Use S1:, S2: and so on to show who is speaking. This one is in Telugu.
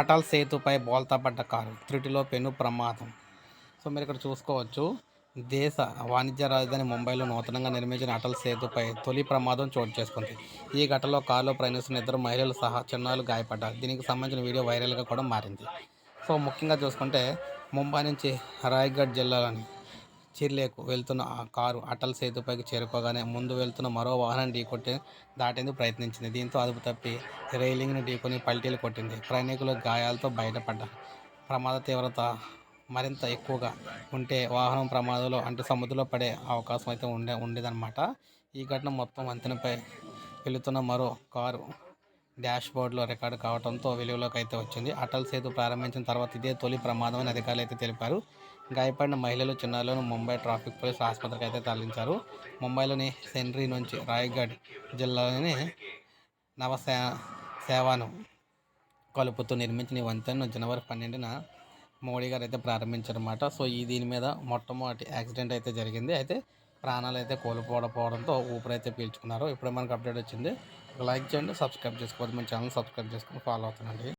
S1: అటల్ సేతుపై బోల్తాపడ్డ కారు త్రుటిలో పెను ప్రమాదం. సో మీరు ఇక్కడ చూసుకోవచ్చు. దేశ వాణిజ్య రాజధాని ముంబైలో నూతనంగా నిర్మించిన అటల్ సేతుపై తొలి ప్రమాదం చోటు చేసుకుంది. ఈ ఘటనలో కారులో ప్రయాణిస్తున్న ఇద్దరు మహిళలు సహా చిన్నారులు గాయపడ్డారు. దీనికి సంబంధించిన వీడియో వైరల్గా కూడా మారింది. సో ముఖ్యంగా చూసుకుంటే ముంబై నుంచి రాయ్గఢ్ జిల్లాలోని చిర్లేకు వెళ్తున్న ఆ కారు అటల్ సేతుపైకి చేరుకోగానే ముందు వెళ్తున్న మరో వాహనం ఢీకొట్టి దాటేందుకు ప్రయత్నించింది. దీంతో అదుపు తప్పి రైలింగ్ను ఢీకొని పల్టీలు కొట్టింది. ప్రయాణికులు గాయాలతో బయటపడ్డారు. ప్రమాద తీవ్రత మరింత ఎక్కువగా ఉంటే వాహనం ప్రమాదంలో అంటే సముద్రంలో పడే అవకాశం అయితే ఉండే ఉండేదన్నమాట. ఈ ఘటన మొత్తం వంతెనపై వెళుతున్న మరో కారు డాష్ బోర్డులో రికార్డు కావడంతో వెలుగులోకి అయితే వచ్చింది. అటల్ సేతు ప్రారంభించిన తర్వాత ఇదే తొలి ప్రమాదం అని అధికారులు అయితే తెలిపారు. గాయపడిన మహిళలు చిన్నారులను ముంబై ట్రాఫిక్ పోలీస్ ఆసుపత్రికి అయితే తరలించారు. ముంబైలోని సెండ్రీ నుంచి రాయ్గఢ్ జిల్లాలోని నవసే సేవను కలుపుతూ నిర్మించిన ఈ వంతెనను జనవరి పన్నెండున మోడీ గారు అయితే ప్రారంభించారన్నమాట. సో ఈ దీని మీద మొట్టమొదటి యాక్సిడెంట్ అయితే జరిగింది. అయితే ప్రాణాలు అయితే కోల్పోవడంతో ఊపిరైతే పీల్చుకున్నారు. ఇప్పుడే మనకు అప్డేట్ వచ్చింది. లైక్ చేయండి సబ్స్క్రైబ్ చేసుకోవద్దు మన ఛానల్ సబ్స్క్రైబ్ చేసుకుని ఫాలో అవుతుందండి